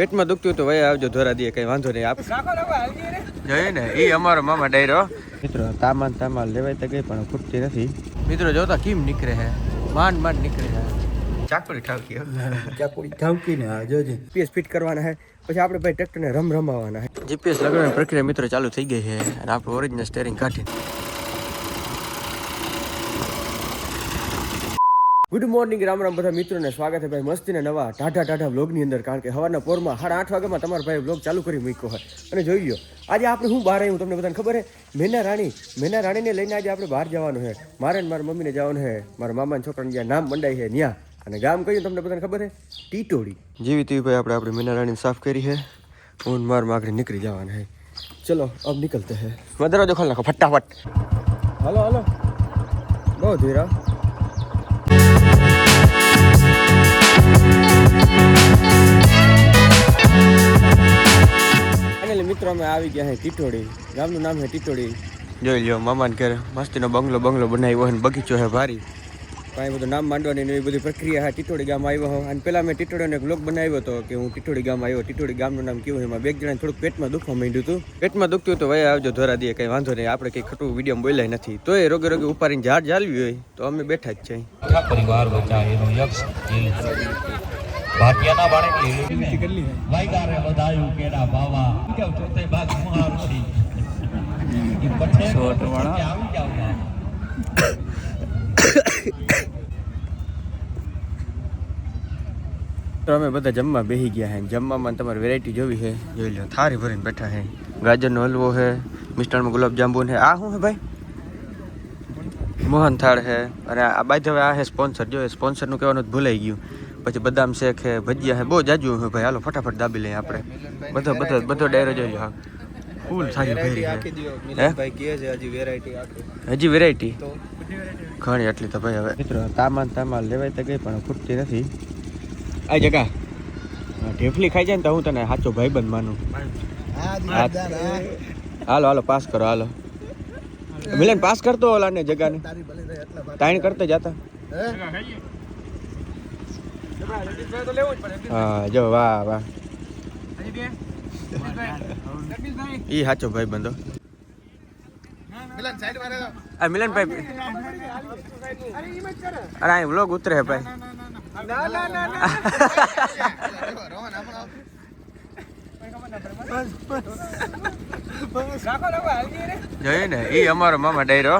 પેટમાં દુખતું તો ભાઈ આવજો ધોરા દે કઈ વાંધો નહીં. આપ જોઈએ ને એ અમારો મામા ડાયરો. મિત્રો તામાન તામાન લેવાય તો ગઈ પણ ખૂટતી નથી. મિત્રો જોતા કેમ નીકળે હે? માંડ માંડ નીકળે હે. ચાકડી ઠાવકી ચાકુડી ધાવકીને આ જોજે. પીએસ ફિટ કરવાના હે. પછી આપણે ભાઈ ટ્રેક્ટરને રમ રમાવાના હે. જીપીએસ લગાડવાની પ્રક્રિયા મિત્રો ચાલુ થઈ ગઈ છે અને આપણું ઓરિજિનલ સ્ટેરિંગ કાઢી ગુડ મોર્નિંગ રામ રામ બધા મિત્રોને. સ્વાગત છે ભાઈ મસ્તીને નવા ટાઢા ટાઢા વ્લોગની અંદર. કારણ કે સવારના પોરમાં સાડા આઠ વાગ્યામાં તમારો ભાઈ વ્લોગ ચાલુ કરી મૂક્યો હોય. અને જોઈ લો આજે આપણે હું બહાર આવ્યું તમને બધાને ખબર છે મેના રાણી, મેના રાણીને લઈને આજે આપણે બહાર જવાનું છે મારે મારા મમ્મીને જવાનું છે મારા મામાના છોકરાને જ્યાં નામ મંડાય છે ન્યા અને ગામ કયું તમને બધાને ખબર છે ટીટોડી જેવી તેવી ભાઈ આપણે આપણે મેના રાણીને સાફ કરી છે હું માર માગણી નીકળી જવાના છે ચલો અબ નીકળતે હે. મદરો જો ખોલ નાખો, ફટાફટ. Hello hello. બહુ ધીરા. અમે આવી ગયા છે ટીટોડી ગામનું નામ છે ટીટોડી જોઈ લ્યો મામાને ઘરે મસ્તીનો બંગલો બંગલો બનાવ્યો હોય બગીચો છે ભારી. કાંઈ બધું નામ માંડવાની એવી બધી પ્રક્રિયા હા ટીટોડી ગામ આવ્યો હું. અને પહેલાં મેં ટીટોડીનો એક બ્લોગ બનાવ્યો હતો કે હું ટીટોડી ગામ આવ્યો ટીટોડી ગામનું નામ કેવું એમાં બે જણા થોડુંક પેટમાં દુખવા માંડ્યું હતું. પેટમાં દુખતું તો વયા આવજો ધોરા દે કંઈ વાંધો નહીં આપણે કંઈ ખોટું વીડિયો બોલાય નથી. તો એ રોગે રોગે ઉપાડીને ઝાડ ઝાલવી હોય તો અમે બેઠા જ છીએ પરિવાર વચ્ચે એનો યક્ષ ભાટિયાના બાણે વાઈગારે બધાયું કેડા બાવા કે ચોથે ભાગ મારથી ઈ પઠે આવી જાવ. તો અમે બધા જમવા બેસી ગયા હે. જમવામાં તમારે વેરાયટી જોવી છે જોઈ લો થારી ભરીને બેઠા હે. ગાજરનો હલવો છે મિષ્ટાનમાં ગુલાબજાંબુ છે આ શું છે ભાઈ? મોહન થાળ છે અને આ બાય હવે આ છે સ્પોન્સર જો સ્પોન્સરનું કહેવાનું જ ભૂલાઈ ગયું. પછી બદામ શેખ હે ભજીયા છે બહુ જાજુ છે ભાઈ. હાલો ફટાફટ દાબી લઈએ આપણે. બધો બધો બધો ડાયરો જોઈ હા. ફૂલ સારી ભેરી હે. ભાઈ કહે છે હજી વેરાયટી આપે હજી વેરાયટી ઘણી એટલી તો ભાઈ હવે. મિત્રો તામાન તામાન લેવાય તો ગઈ પણ ખૂટતી નથી. આ જગા. ઢેફલી ખાઈ જાય ને તો હું તને સાચો ભાઈબંધ માનું. હાલો હાલો પાસ કરો હાલો. મિલન પાસ કરતો ઓલા ને જગાને તાણી કરતો જતા. હા જો વાહ વાહ. ઈ સાચો ભાઈબંધો આ મિલન ભાઈ અરે અહીં વ્લોગ ઉતરે ભાઈ. જોઈએ ને એ અમારો મામા ડાયરો.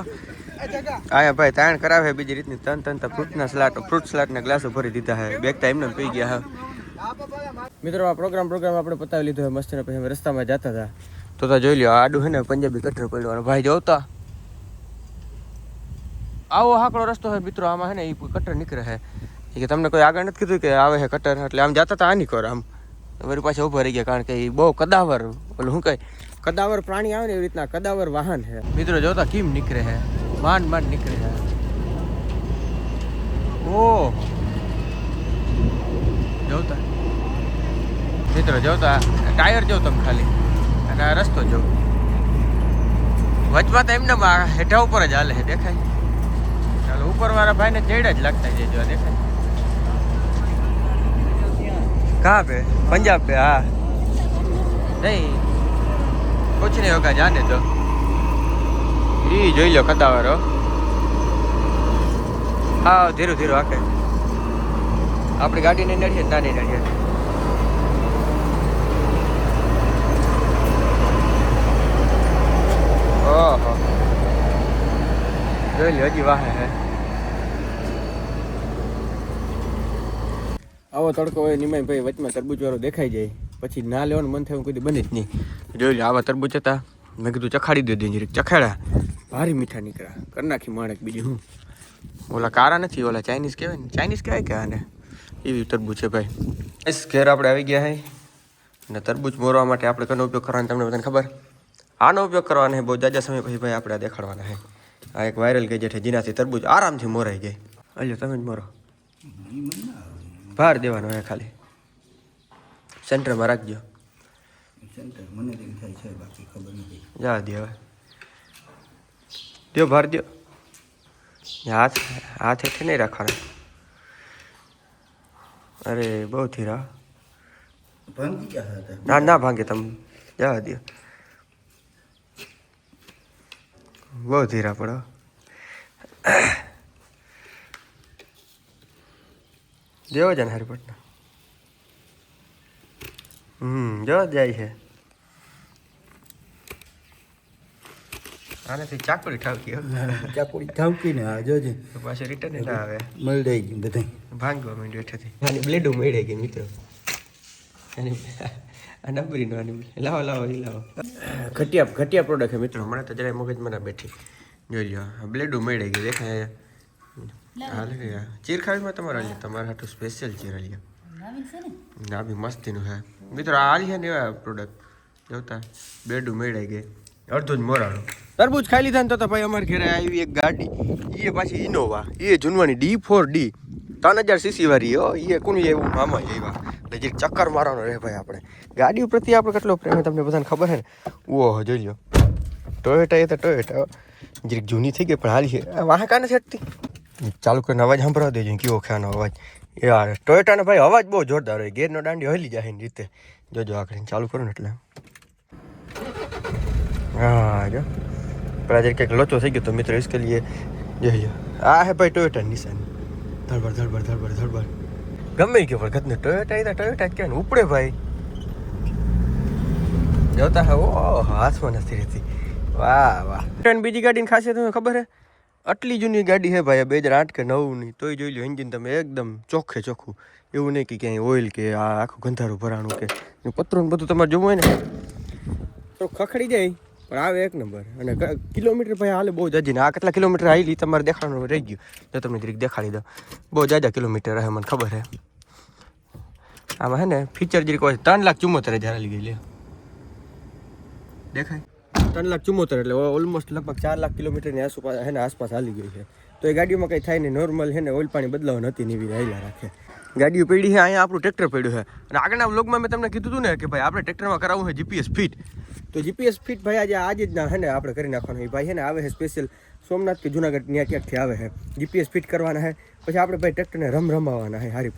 આયા ભાઈ તાણ કરાવે બીજી રીતની તન તન ફ્રૂટના સલાડ ફ્રૂટ સલાડના ગ્લાસો ભરી દીધા હે. ટાઈમ ને પી ગયા હા. મિત્રો આ પ્રોગ્રામ પ્રોગ્રામ આપણે પતાવી લીધો હે મસ્ત પછી અમે રસ્તામાં જતા હતા. તો તો જોઈ લ્યો આડું હે ને પંજાબી કઠર પડ્યો ભાઈ જોતા. આવો હાકડો રસ્તો હોય મિત્રો આમાં હે ને એ કટર નીકળે હે. કે તમને કોઈ આગળ નથી કીધું કે આવે હે કટર એટલે આમ જતા હતા આની કર આમ. વળી પાછા ઊભા રહી ગયા કારણ કે એ બહુ કદાવર ઓલું શું કહે કદાવર પ્રાણી આવે ને એવી રીતના કદાવર વાહન છે મિત્રો જોતા કેમ નીકળે છે માંડ માંડ નીકળે છે ઓહ જોતા મિત્રો જોતા ટાયર જો તમે ખાલી અને આ રસ્તો જો વચમાં તો એમને હેઠા ઉપર જ હાલે છે દેખાય ચાલો ઉપર વાળા ભાઈને ચેડા જ લાગતા છે જો આ દેખાય कहाँ पे पंजाब पे हाँ नहीं कुछ नहीं होगा जाने दो ઈ જોઈ લો કદાવરો હા ધીરું ધીરું આખે આપણી ગાડીને નહીં નડીએ નાની નડીએ ઓહો. જોઈ લો હજી વાહે હે. આવો તડકો હોય નિમાય ભાઈ વચમાં તરબૂચ વાળો દેખાઈ જાય. પછી ના લેવાનું મન થાય કદી બને જ નહીં. જોઈ લો આવા તરબૂચ હતા. મેં કીધું ચખાડી દે દીધી જરીક ચખાડા. ભારી મીઠા નીકળ્યા. કરી નાખી માણેક બીજું હું? ઓલા કારા નથી ઓલા ચાઇનીઝ કહેવાય ને? ચાઇનીઝ કહેવાય કે આને? એવી તરબૂચ છે ભાઈ. એસ ઘેર આપણે આવી ગયા હે. અને તરબૂચ મોરવા માટે આપણે કનો ઉપયોગ કરવાનો તમને બધાને ખબર? આનો ઉપયોગ કરવાનો છે. બહુ જાજા સમય પછી ભાઈ આપણે આ દેખાડવાના છે. આ એક વાયરલ ગેજેટ છે જેનાથી તરબૂચ આરામથી મોરાઈ જાય. અલ્યો તમે જ મોરો. ભાર દેવાનો હે ખાલી. સેન્ટરમાં રાખજો. મને તેમ થાય છે બાકી ખબર નથી. જા દે હવે. દો ભાર દો હાથ હાથ હેઠે નહીં રાખવાના. અરે બહુ ધીરા. ભાંગી ગયા હતા ના ના ભાંગે તમે. જવા દો. બહુ ધીરા પડો. જેવો છે ને હરિપટના. હમ જો જાય છે. આનાથી ચાકડી ઠાવકી હો. ચાકુડી ઠાવકીને આ જોજે. તો પાછી રિટર્ન ના આવે. મળડાઈ ગયું બધાય. ભાંગવા માંડ્યું હેઠેથી. આની બ્લેડો મળે ગઈ મિત્રો. આની આ નંબરી નો આની લાવો લાવો એ લાવો. ઘટિયા ઘટિયા પ્રોડક્ટ છે મિત્રો. હમણાં તો જરાય મગજમાં ના બેઠી. જોઈ લો આ બ્લેડો મળે ગઈ દેખાય હા લે ચીર ખાવીમાં તમારા લ્યો તમારા હાટું સ્પેશિયલ ચીર લ્યો ના? બી મસ્તીનું હે મિત્રો આ હાલી છે ને એવા પ્રોડક્ટ જોતા. બેડું મેળાઈ ગઈ. અડધું જ મોરાણું તરબૂજ ખાઈ લીધા ને તો તો ભાઈ અમારે ઘરે આવી એક ગાડી. એ પાછી ઇનોવા એ જૂનવાની ડી ફોર ડી ત્રણ હજાર સીસી વાળી, હો. એ કોની એવું મામા એવા એટલે જે ચક્કર મારવાનો રહે ભાઈ આપણે. ગાડી પ્રત્યે આપણે કેટલો પ્રેમ તમને બધાને ખબર છે ને? ઓહો, જોઈ લો ટોયોટા એ તો ટોયોટા જરીક જૂની થઈ ગઈ, પણ હાલી છે. વાહ કાને છેટતી ચાલુ કરીને અવાજ સાંભળવા દેજો કેવો ખ્યાનો અવાજ. યાર ટોયોટાનો ભાઈ અવાજ બહુ જોરદાર હોય. ગેરનો દાંડી હલી જાય એની રીતે. જોજો આખરે ચાલુ કરો ને એટલે. હા જો પેલા જરી કંઈક લોચો થઈ ગયો તો મિત્ર ઇસકે લઈએ જો જો આ હે ભાઈ ટોયોટા નિશાન ધડબડ ધડબડ ધડબડ ધડબડ ગમે કે પણ ઘટને ટોયોટા આયતા ટોયોટા કે ઉપડે ભાઈ જોતા હે ઓ હાથમાં નથી રહેતી વાહ વાહ ટ્રેન બીજી ગાડીની ખાસિયત તમને ખબર હે આટલી જૂની ગાડી હે ભાઈ બે હજાર આઠ કે નવની તોય જોઈ લો એન્જિન તમે એકદમ ચોખ્ખે ચોખ્ખું એવું નહીં કે ક્યાંય ઓઇલ કે આ આખું ગંધારું ભરાણું કે પતરું બધું તમારે જોવું હોય ને તો ખખડી જાય પણ આવે એક નંબર. અને કિલોમીટર ભાઈ હાલે બહુ જાજી ને આ કેટલા કિલોમીટર આવેલી તમારે દેખાડવાનું રહી ગયું. જો તમને જરીક દેખાડી દો બહુ જાજા કિલોમીટર રહે, મને ખબર હે. આમાં હે ને ફીચર જરીક હોય, ત્રણ લાખ ચુમ્મોતેર હજાર હાલી ગયેલી દેખાય? ત્રણ લાખ ચુમ્મોતેર એટલે ઓલમોસ્ટ લગભગ ચાર લાખ કિલોમીટરની આસપાસ હે ને આસપાસ હાલી ગઈ છે. તો એ ગાડીઓમાં કંઈ થાય નહીં. નોર્મલ હે ને ઓઇલ પાણી બદલાવા નથી ને એવી હાલ્યા રાખે. ગાડીઓ પડી છે, અહીંયા આપણું ટ્રેક્ટર પડ્યું છે. અને આગળના બ્લોગમાં મેં તમને કીધું હતું ને કે ભાઈ આપણે ટ્રેક્ટરમાં કરાવવું છે જીપીએસ ફિટ તો જીપીએસ ફિટ ભાઈ આજે આજે જ ના હે ને આપણે કરી નાખવાનું. એ ભાઈ હે ને આવે છે સ્પેશિયલ સોમનાથ કે જુનાગઢ ત્યાં ક્યાંકથી આવે છે. જીપીએસ ફિટ કરવાના છે. પછી આપણે ભાઈ ટ્રેક્ટરને રમ રમાવાના છે હારી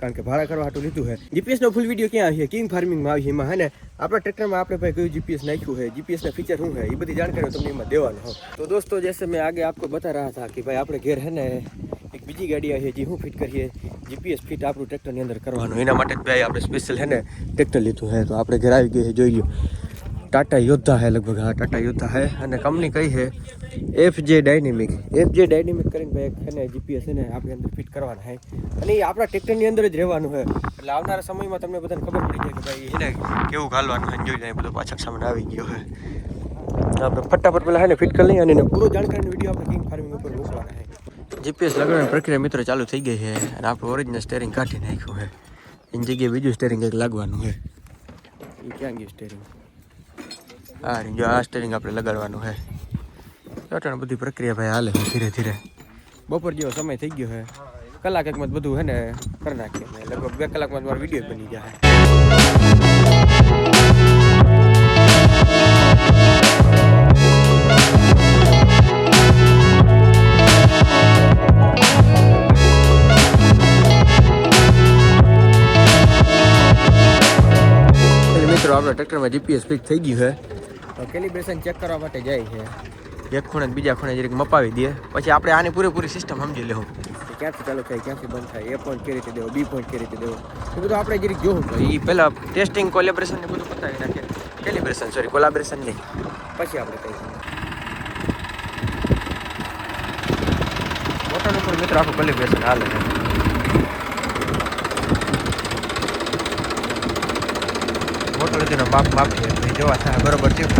કારણ કે ભાડા કરવા હાટું લીધું છે. જીપીએસનો ફૂલ વીડિયો ક્યાં છે? કિંગ ફાર્મિંગમાં આવી એમાં હે ને આપણા ટ્રેક્ટરમાં આપણે ભાઈ કયું જીપીએસ નાખ્યું છે? જીપીએસના ફીચર શું છે? એ બધી જાણકારી તમને એમાં દેવાનું હોય તો દોસ્તો જૈસે મેં આગળ આપકો બતા રહ્યા હતા કે ભાઈ આપણે ઘેર હે ને એક બીજી ગાડી આવી જે હું ફિટ કરીએ, જીપીએસ ફિટ આપણું ટ્રેક્ટરની અંદર કરવાનું. એના માટે ભાઈ આપણે સ્પેશિયલ હે ને ટ્રેક્ટર લીધું છે. તો આપણે ઘેર આવી ગઈ છે, જોઈ લ્યો. ટાટા યોદ્ધા હે લગભગ, હા, ટાટા યોદ્ધા હે. અને કંપની કઈ છે એફ જે ડાયનેમિક એફ જે ડાયનેમિક કરીને ભાઈ એક છે ને જીપીએસ છે ને, આપણી અંદર ફિટ કરવાના હે. અને એ આપણા ટ્રેક્ટરની અંદર જ રહેવાનું છે એટલે આવનારા સમયમાં તમને બધાને ખબર પડી જાય કે ભાઈ એને કેવું ઘાલવાનું હે જોઈ જાય બધું પાછળ સામે આવી ગયો છે આપણે ફટાફટ પેલા હે ને ફિટ કરી લઈએ અને પૂરો જાણકારીનો વીડિયો આપણે કિંગ ફાર્મિંગ ઉપર મૂકવાના હે. જીપીએસ લગાડવાની પ્રક્રિયા મિત્રો ચાલુ થઈ ગઈ છે અને આપણે ઓરિજિનલ સ્ટેરિંગ કાઢી નાખ્યું છે એની જગ્યાએ બીજું સ્ટેરિંગ કંઈક લાગવાનું છે એ ક્યાં ગયું સ્ટેરિંગ હા રી આ સ્ટેરિંગ આપણે લગાડવાનું છે. અટાણે બધી પ્રક્રિયા ભાઈ હાલે ધીરે ધીરે. બપોર જેવો સમય થઈ ગયો છે. કલાક એકમાં બધું છે ને કરી નાખીએ લગભગ બે કલાકમાં તમારો વીડિયો બની જાય મિત્રો, આપણે ટ્રેક્ટરમાં જીપીએસ ફિટ થઈ ગયું છે. કેલિબ્રેશન ચેક કરવા માટે જાય છે. એક ખૂણે બીજા ખૂણે જરીક મપાવી દે. પછી આપણે આની પૂરેપૂરી સિસ્ટમ સમજી લેવું. ક્યાંથી ચાલુ થાય ક્યાંથી બંધ થાય એ પોઈન્ટ કઈ રીતે દેવો બી પોઈન્ટ કઈ રીતે દેવો? એ બધું આપણે જરીક જોવું તો એ પહેલાં ટેસ્ટિંગ કોલેબ્રેશન ને બધું પતાવી નાખીએ કેલિબ્રેશન સોરી કોલાબ્રેશન નહીં. પછી આપણે કહીએ મોટર ઉપર મિત્રો આખું કોલિબ્રેશન હાલે છે. મોટો લીધો માપ માપ જોવા થાય, બરોબર થયું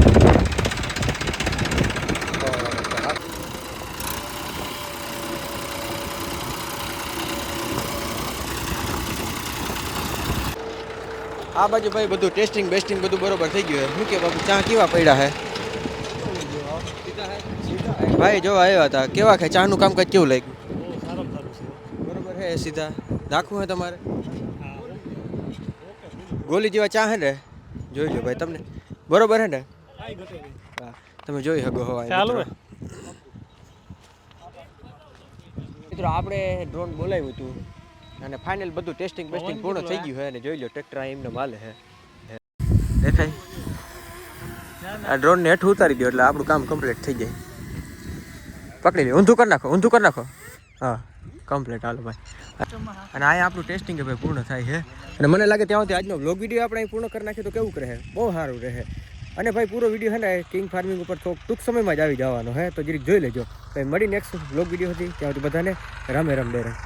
આ બાજુ ભાઈ બધું ટેસ્ટિંગ, બેસ્ટિંગ બધું બરોબર થઈ ગયું શું કે બાબુ ચા કેવા પડ્યા હે? ભાઈ જો આવ્યા હતા. કેવા કે ચાનું કામકાજ કેવું લાગ્યું? બરોબર હે સીધા. નાખવું હે તમારે? ગોલી જેવા ચા હે ને? જોઈ લો ભાઈ તમને. બરોબર હે ને? હા તમે જોઈ શકો હો ચાલુ મિત્રો. આપણે ડ્રોન બોલાવ્યું હતું અને ફાઇનલ બધું ટેસ્ટિંગ બેસ્ટિંગ પૂર્ણ થઈ ગયું છે અને જોઈ લો ટ્રેક્ટર એમને માલે છે દેખાય? આ ડ્રોન ને હેઠું ઉતારી દો એટલે આપણું કામ કમ્પ્લીટ થઈ જાય. પકડી લે ઊંધું કરી નાખો ઊંધું કરી નાખો. હા. કમ્પ્લીટ હાલો ભાઈ. અને આ આપણું ટેસ્ટિંગ ભાઈ પૂર્ણ થાય છે. અને મને લાગે ત્યાં સુધી આજનો બ્લોગ વીડિયો આપણે પૂર્ણ કરી નાખીએ તો કેવું રહે? બહુ સારું રહે. અને ભાઈ પૂરો વીડિયો છે ને કિંગ ફાર્મિંગ ઉપર તો ટૂંક સમયમાં જ આવી જવાનો હે તો જરીક જોઈ લેજો. ભાઈ મળી નેક્સ્ટ બ્લોગ વીડિયો હતી. ત્યાં સુધી બધાને રામે રામ ડેરે